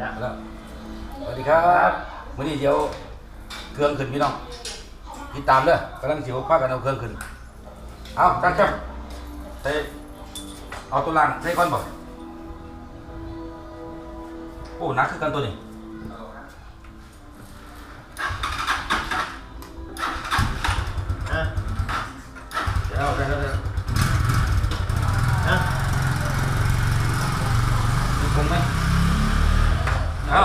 แล้วแล้วสวัสดีครับวันนี้เดี๋ยวเครื่องขึ้นพี่น้องติดตามเด้อกำลังสิวพากันเอาเครื่องขึ้นเอาตั้งจับใส่เอาตัวล่างใส่ก้อนบ่โอ้หนักคือกันตัวนี้ ฮะ เดี๋ยวเอาเดี๋ยวเดี๋ยวเดี๋ยว ฮะ มีคงไหมเอา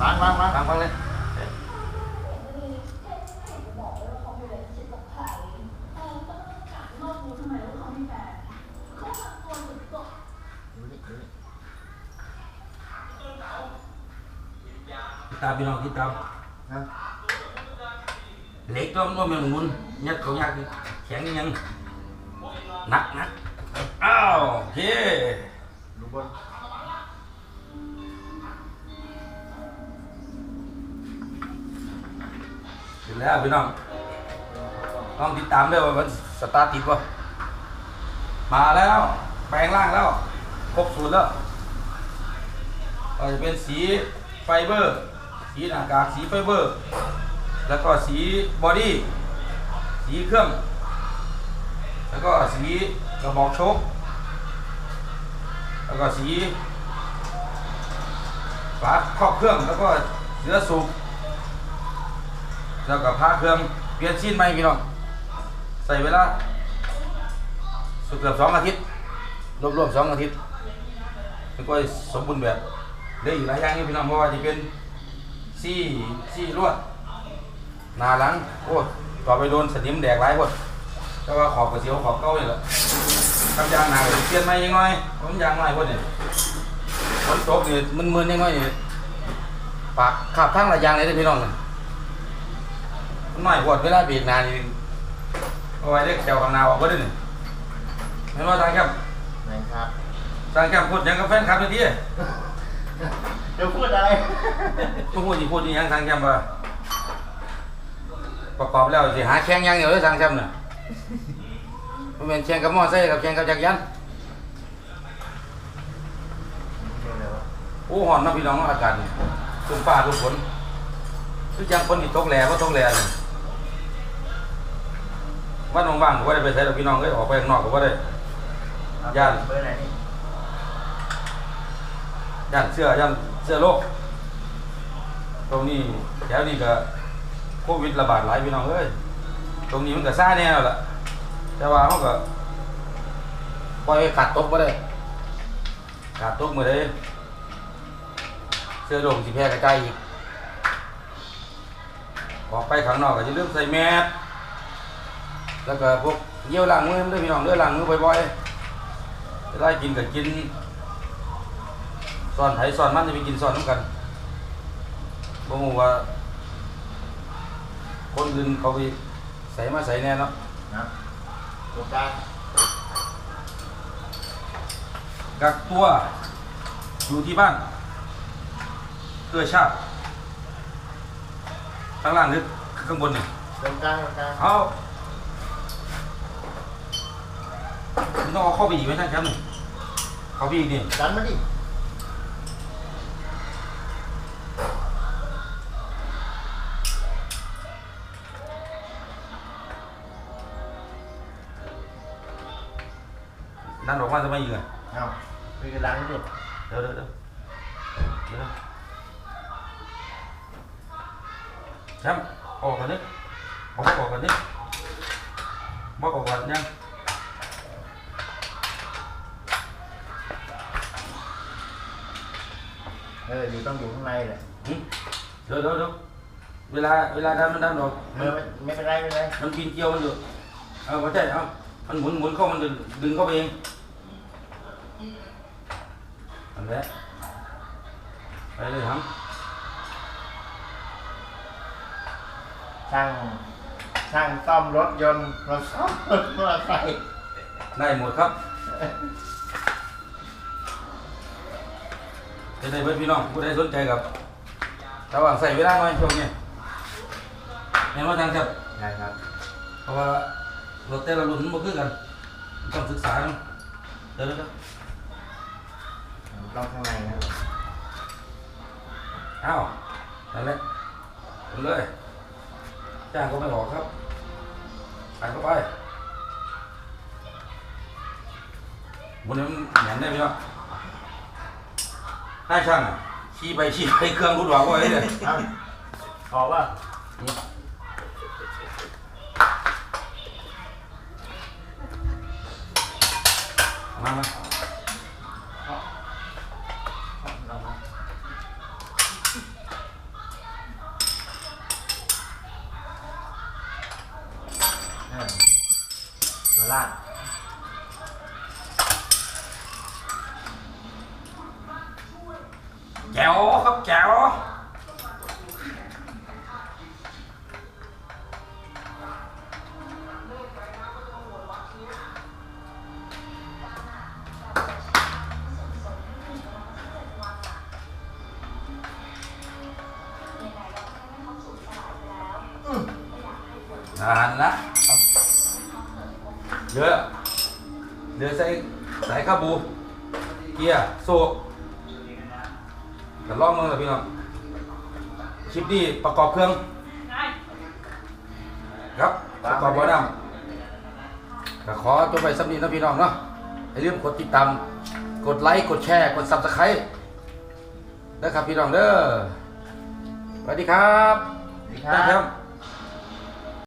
วางวางวาง ฟังฟังเลย ดูนี่ดูนี่ ตามพี่น้องติดตามฮะเหล็กตัวมันบ่แม่นหมุนยัดเขายากดิแข็งยังหนักนักอ้าวโอเคดูบนเสร็จแล้วพี่น้องต้องติดตามด้วยว่ามันสตาร์ทติดป่ะมาแล้ว แปลงร่างแล้ว ครบสูตรแล้วก็จะเป็นสีไฟเบอร์ สีหน้ากากสีไฟเบอร์ แล้วก็สีบอดี้สีเครื่อง แล้วก็สีกระบอกโชคแล้วก็สีฝาครอบเครื่องแล้วก็เสื้อสูบแล้วก็พาเครื่องเปลี่ยนซีนใหม่พี่น้องใส่เวลาสุดเกือบสองอาทิตย์รวมๆสองอาทิตย์แล้วก็สมบูรณ์แบบเหลืออีกหลายอย่างนี่พี่น้องเพราะว่าจะเป็น ซี่ซี่ลวดหนาหลังโอ้ต่อไปโดนสนิมแดกหลายคนแต่ว่าขอบกระเสียวขอบเก้านี่แหละกำยางหนาก็เปลี่ยนใหม่ยังไงผมยางใหม่คนนี่ฝนตกนี่มันมึนๆยังไงนี่ปากขับทั้งหลายอยางเลยเด้อพี่น้องนี่มันหน่อยปวดเวลาเบรกนานนี่เอาไว้เล็กเจ้าข้างหน้าออกก็ได้หนึ่งเห็นว่าทางแคมป์ไหนครับทางแคมป์พูดหยังกับแฟนคลับเลยทีเดี๋ยวพูด อะไรพูดพูดอีพูดอีหยังทางแคมป์ว่าประกอบแล้วสิหาแข่งอยังเดียวเลยทางแคมป์น่ะมันเป็นแข่งกับมอไซค์กับแข่งกับจักรยานโอ้หอนนะพี่น้องอากาศนี่ทุกฟ้าทุกฝนคือจังคนนี่ตกแหล่ก็ตกแหล่นี่วันว่างๆก็บ่ได้ไปใช้ดอกพี่น้องเอ้ยออกไปข้างนอกก็บ่ได้ย่านย่านเสื้อย่านเสื้อโลก ตรงนี้แถวนี้ก็โควิดระบาดหลายพี่น้องเอ้ยตรงนี้มันก็ซ่าแน่แล้วล่ะแต่ว่ามันก็ปล่อยให้ขาดตกบ่ได้ขาดตกมื้อใดเสื้อโดงสิแพร่กระจายอีกออกไปข้างนอกก็อย่าลืมใส่แมสแล้วก็พวกเยี่ยวล้างมือด้วยพี่น้องด้อล้างมือบ่อยๆจะได้กินก็กินสอนไผสอนมันจะไปกินสอนน้ำกัน บ่ฮู้ว่า คนอื่นเขาไปใส่มาใส่แน่เนาะนะตรงกลางกักตัว อยู่ที่บ้านเพื่อชาติข้างล่างหรือข้างบนเนี่ยตรงกลางตรงกลางเอามันต้องเอาเข้าไปอีกไหมท่านครับนี่เข้าไปอีกนี่ดันมาดิ ดันออกมาจะไม่ยิงอะเอาไปกันดันมาดิเดี๋ยวเดี๋ยวเดี๋ยวเดี๋ยวแชมป์ออกกันดิออกออกกันดิบอกออกกันยั งเอออยู่ต้องอยู่ข้างในแหละหึเดี๋ยวเดี๋ยวเดี๋ยวเวลาเวลาดันมันดันออกเอมันอไม่ไม่เป็นไรไม่เป็นไรมันปีนเกลียวมันอยู่เอาไม่ใช่เอามันหมุนหมุนเข้ามันดึงดึงเข้าไปเองอันนี้ไปเลยครับช่างช่างซ่อมรถยนต์เราซ่อมรถมอเตอร์ไซค์ได้หมดครับจะได้เพื่อนพี่น้องผู้ใดสนใจกับระหว่างใส่เวลาหน่อยช่วงนี้เห็นว่าทางครับได้ครับ เพราะว่ารถแต่ละรุ่นมันบ่คือกัน ต้องศึกษาเนาะเดี๋ยวเดี๋ยวเดี๋ยวต้องข้างในนะอ้าวนั่นแหละผมเลยจ้างก็ไม่ออกครับใส่เข้าไปบนนี้มันแหนนได้ไหมครับได้ช่างอะชี้ไปชี้ไปเครื่องรูดหวังไว้เลยเอาขอว่ามามา เออตัวล่าง แจ๋วครับแจ๋วนานละ เรือเรือใส่สายคาบู เกียร์โซ่แต่ล่องมือเลยพี่น้องคลิปนี้ประกอบเครื่อง ครับประกอบบ่อน้ำก็ขอจบไปสำนีนะพี่น้องเนาะอย่าลืมกดติดตามกดไลค์กดแชร์กดซับสไครต์นะครับพี่น้องเด้อสวัสดีครับดีคได้ครับ